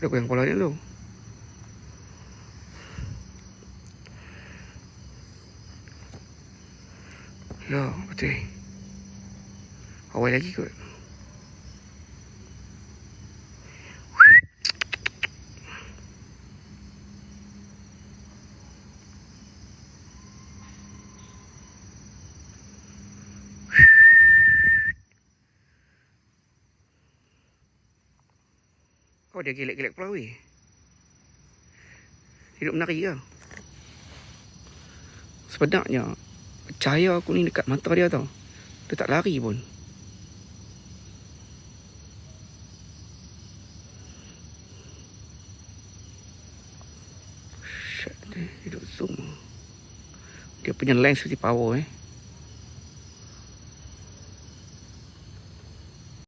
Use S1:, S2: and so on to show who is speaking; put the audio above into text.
S1: Dia goyang kepala dia dulu. Ya, betul. Awal lagi kot. Oh dia gelek-gelek kepala weh. Hidup menari ke? Sebenarnya cahaya aku ni dekat mata dia tau. Dia tak lari pun. Shit, dia hidup zoom. Dia punya lens mesti power eh.